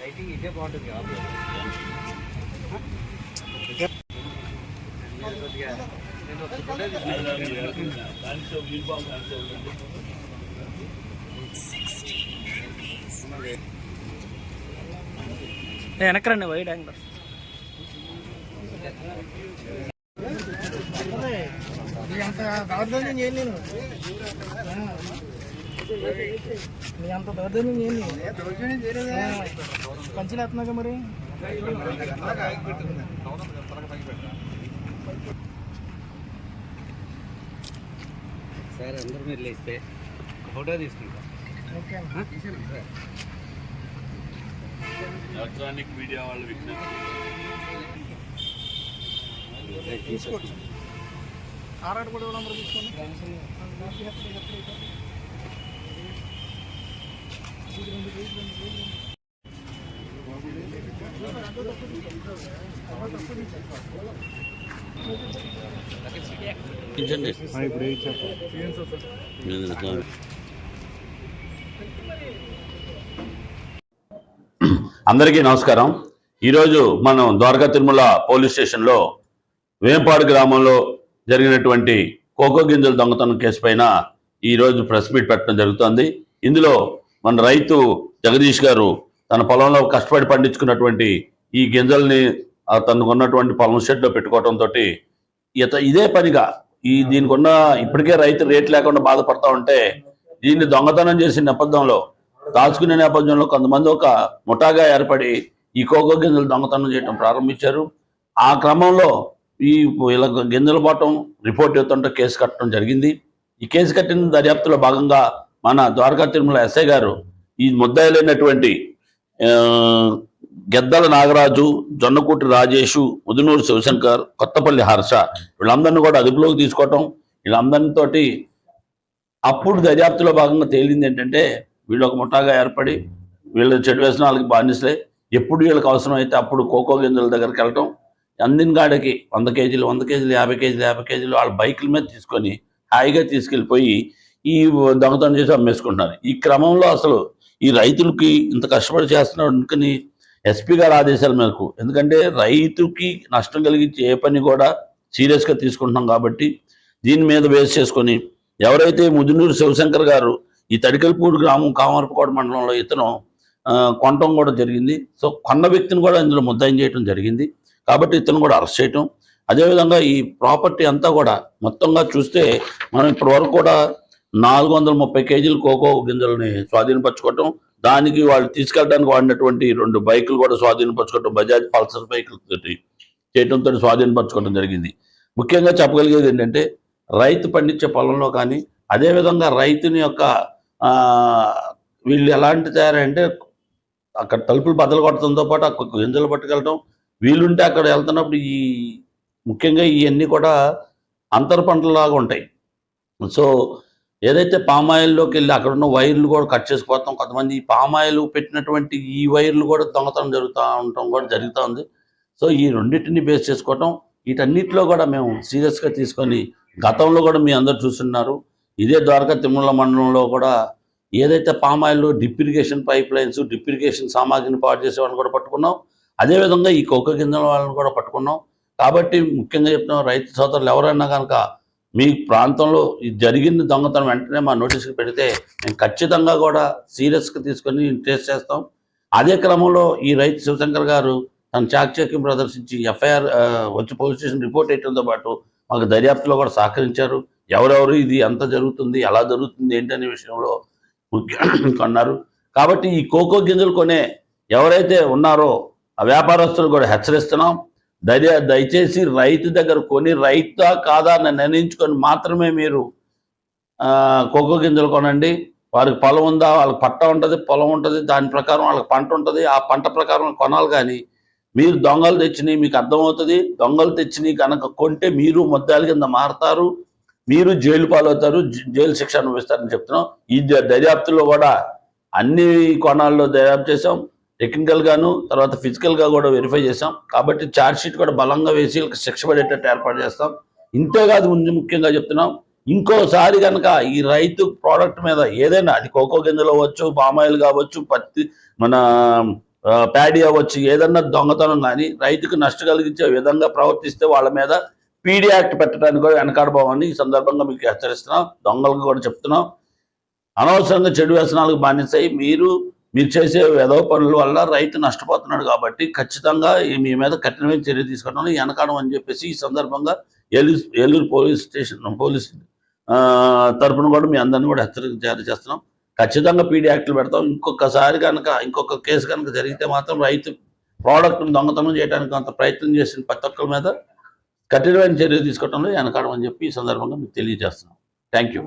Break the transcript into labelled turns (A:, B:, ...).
A: Lighting ఇదే బాగుంటుంది కదా నేను ఒక ఫోటో
B: వెనకరండి వైడ్ యాంగిల్ అంత దౌర్జన్యం చేయలేను నీ అంత దౌర్జన్యం చేయలేను పంచులు వేస్తున్నాగా మరి
A: సార్ అందరూ మీరు లేస్తే ఫోటో తీసుకుంటాం.
B: ఓకే.
C: ఎలక్ట్రానిక్ మీడియా వాళ్ళు విజ్ఞప్తి
B: తీసుకోండి ఆరాడు కూడా నెంబర్ తీసుకోండి
C: అందరికీ నమస్కారం. ఈరోజు మనం ద్వారకా తిరుమల పోలీస్ స్టేషన్లో వేంపాడు గ్రామంలో జరిగినటువంటి కోకో గింజల దొంగతనం కేసు పైన ఈరోజు ప్రెస్ మీట్ పెట్టడం జరుగుతోంది. ఇందులో మన రైతు జగదీష్ గారు తన పొలంలో కష్టపడి పండించుకున్నటువంటి ఈ గింజల్ని తనకు ఉన్నటువంటి పొలం షెడ్లో పెట్టుకోవడంతో ఇత ఇదే పనిగా ఈ దీనికి ఉన్న ఇప్పటికే రైతు రేట్ లేకుండా బాధపడతా ఉంటే దీన్ని దొంగతనం చేసిన నేపథ్యంలో దాచుకునే నేపథ్యంలో కొంతమంది ఒక ముఠాగా ఏర్పడి ఈ కోకో గింజలు దొంగతనం చేయడం ప్రారంభించారు. ఆ క్రమంలో ఈ ఇలా గింజలు పోవటం రిపోర్ట్ ఇస్తుంటే కేసు కట్టడం జరిగింది. ఈ కేసు కట్టిన దర్యాప్తులో భాగంగా మన ద్వారకా తిరుమల ఎస్ఐ గారు ఈ ముద్దాయిలైనటువంటి గెద్దల నాగరాజు జొన్నకూటి రాజేషు ముదునూరు శివశంకర్ కొత్తపల్లి హర్ష వీళ్ళందరినీ కూడా అదుపులోకి తీసుకోవటం. వీళ్ళందరితోటి అప్పుడు దర్యాప్తులో భాగంగా తేలింది ఏంటంటే వీళ్ళు ఒక ముఠాగా ఏర్పడి వీళ్ళు చెడు వ్యసనాలకి బానిసలే ఎప్పుడు వీళ్ళకి అవసరం అయితే అప్పుడు కోకో గింజల దగ్గరికి వెళ్ళటం అందిన గాడికి వంద కేజీలు వంద కేజీలు యాభై కేజీలు యాభై కేజీలు వాళ్ళ బైకుల మీద తీసుకొని హాయిగా తీసుకెళ్ళిపోయి ఈ దొంగతనం చేసి అమ్మేసుకుంటున్నారు. ఈ క్రమంలో అసలు ఈ రైతులకి ఇంత కష్టపడి చేస్తున్నాడు అనుకుని ఎస్పీ గారి ఆదేశాల మేరకు ఎందుకంటే రైతుకి నష్టం కలిగించే ఏ పని కూడా సీరియస్గా తీసుకుంటున్నాం కాబట్టి దీని మీద బేస్ చేసుకొని ఎవరైతే ముదునూరు శివశంకర్ గారు ఈ తడికల్పూడి గ్రామం కామరపకోట మండలంలో ఇతను కొనటం కూడా జరిగింది. సో కొన్న వ్యక్తిని కూడా ఇందులో ముద్దాయం చేయడం జరిగింది. కాబట్టి ఇతను కూడా అరెస్ట్ చేయటం. అదేవిధంగా ఈ ప్రాపర్టీ అంతా కూడా మొత్తంగా చూస్తే మనం ఇప్పటి వరకు కూడా నాలుగు వందల ముప్పై కేజీలు కోకో గింజలని స్వాధీనపరచుకోవటం దానికి వాళ్ళు తీసుకెళ్ళడానికి వాడినటువంటి రెండు బైకులు కూడా స్వాధీనపరచుకోవటం బజాజ్ పల్సర్ బైకులు తోటి చేయడంతో స్వాధీనపరచుకోవడం జరిగింది. ముఖ్యంగా చెప్పగలిగేది ఏంటంటే రైతు పండించే పొలంలో కానీ అదేవిధంగా రైతుని యొక్క వీళ్ళు ఎలాంటి తయారంటే అక్కడ తలుపులు బద్దలు కొట్టడంతో పాటు అక్కడ గింజలు పట్టుకెళ్ళటం వీలుంటే అక్కడ వెళ్తున్నప్పుడు ఈ ముఖ్యంగా ఇవన్నీ కూడా అంతర పంటలాగా ఉంటాయి. సో ఏదైతే పామాయిల్లోకి వెళ్ళి అక్కడ ఉన్న వైర్లు కూడా కట్ చేసిపోతాం కొంతమంది ఈ పామాయిల్ పెట్టినటువంటి ఈ వైర్లు కూడా దొంగతనం జరుగుతూ ఉండటం కూడా జరుగుతూ ఉంది. సో ఈ రెండింటిని బేస్ చేసుకోవటం వీటన్నిటిలో కూడా మేము సీరియస్గా తీసుకొని గతంలో కూడా మీ అందరు చూస్తున్నారు. ఇదే ద్వారకా తిరుమల మండలంలో కూడా ఏదైతే palm oil drip irrigation pipe lines drip irrigation సామాగ్రిని పాటు చేసే వాళ్ళని కూడా పట్టుకున్నాం. అదేవిధంగా ఈ కోక గింజల వాళ్ళని కూడా పట్టుకున్నాం. కాబట్టి ముఖ్యంగా చెప్తున్నాం రైతు సోదరులు ఎవరైనా కనుక మీ ప్రాంతంలో జరిగిన జరిగింది దొంగతనం వెంటనే మా నోటీస్కి పెడితే మేము ఖచ్చితంగా కూడా సీరియస్గా తీసుకొని ట్రేస్ చేస్తాం. అదే క్రమంలో ఈ రైతు శివశంకర్ గారు తన చాకచక్యం ప్రదర్శించి ఎఫ్ఐఆర్ వచ్చి పోలీస్ స్టేషన్ రిపోర్ట్ వేయడంతో పాటు మాకు దర్యాప్తులో కూడా సహకరించారు. ఎవరెవరు ఇది ఎంత జరుగుతుంది ఎలా జరుగుతుంది ఏంటనే విషయంలో కొన్నారు. కాబట్టి ఈ కోకో గింజలు కొనే ఎవరైతే ఉన్నారో ఆ వ్యాపారస్తులు కూడా హెచ్చరిస్తున్నాం. దయ దయచేసి రైతు దగ్గర కొని రైతా కాదా అని నిర్ణయించుకొని మాత్రమే మీరు కోకో గింజలు కొనండి. వారికి పొలం ఉందా వాళ్ళకి పట్ట ఉంటుంది పొలం ఉంటుంది దాని ప్రకారం వాళ్ళకి పంట ఉంటుంది ఆ పంట ప్రకారం కొనాలి కానీ మీరు దొంగలు తెచ్చినవి మీకు అర్థమవుతుంది. దొంగలు తెచ్చినవి కనుక కొంటే మీరు ముద్దాల కింద మారతారు. మీరు జైలు పాలవుతారు జైలు శిక్ష అనుభవిస్తారని చెప్తున్నాం. ఈ దర్యాప్తులో కూడా అన్ని కోణాల్లో దర్యాప్తు చేసాం టెక్నికల్ గాను తర్వాత ఫిజికల్గా కూడా వెరిఫై చేసాం కాబట్టి ఛార్జ్ షీట్ కూడా బలంగా వేసి శిక్ష పడేటట్టు ఏర్పాటు చేస్తాం. ఇంతేకాదు ముందు ముఖ్యంగా చెప్తున్నాం. ఇంకోసారి కనుక ఈ రైతు ప్రోడక్ట్ మీద ఏదైనా అది కోకో గింజలు అవ్వచ్చు పామాయిల్ కావచ్చు పత్తి మన ప్యాడీ అవ్వచ్చు ఏదన్నా దొంగతనం కానీ రైతుకు నష్ట కలిగించే విధంగా ప్రవర్తిస్తే వాళ్ళ మీద పీడీ యాక్ట్ పెట్టడానికి కూడా వెనకాడబోమని ఈ సందర్భంగా మీకు హెచ్చరిస్తున్నాం. దొంగలకు కూడా చెప్తున్నాం. అనవసరంగా చెడు వ్యసనాలకు బానిసాయి మీరు మీరు చేసే వెధవ పనుల వల్ల రైతు నష్టపోతున్నాడు కాబట్టి ఖచ్చితంగా మీ మీద కఠినమైన చర్య తీసుకుంటాను. వెనకాడం అని చెప్పేసి ఈ సందర్భంగా Eluru Eluru police station police ఆ, కూడా మీ అందరిని కూడా హెచ్చరిక జారీ చేస్తున్నాం. ఖచ్చితంగా పీడీ యాక్ట్లు పెడతాం. ఇంకొకసారి కనుక ఇంకొక కేసు కనుక జరిగితే మాత్రం రైతు ప్రోడక్ట్ను దొంగతనం చేయడానికి అంత ప్రయత్నం చేసిన ప్రతి ఒక్కరి మీద కఠినమైన చర్య తీసుకోవడంలో వెనకాడమని చెప్పి ఈ సందర్భంగా మీకు తెలియజేస్తున్నాం. Thank you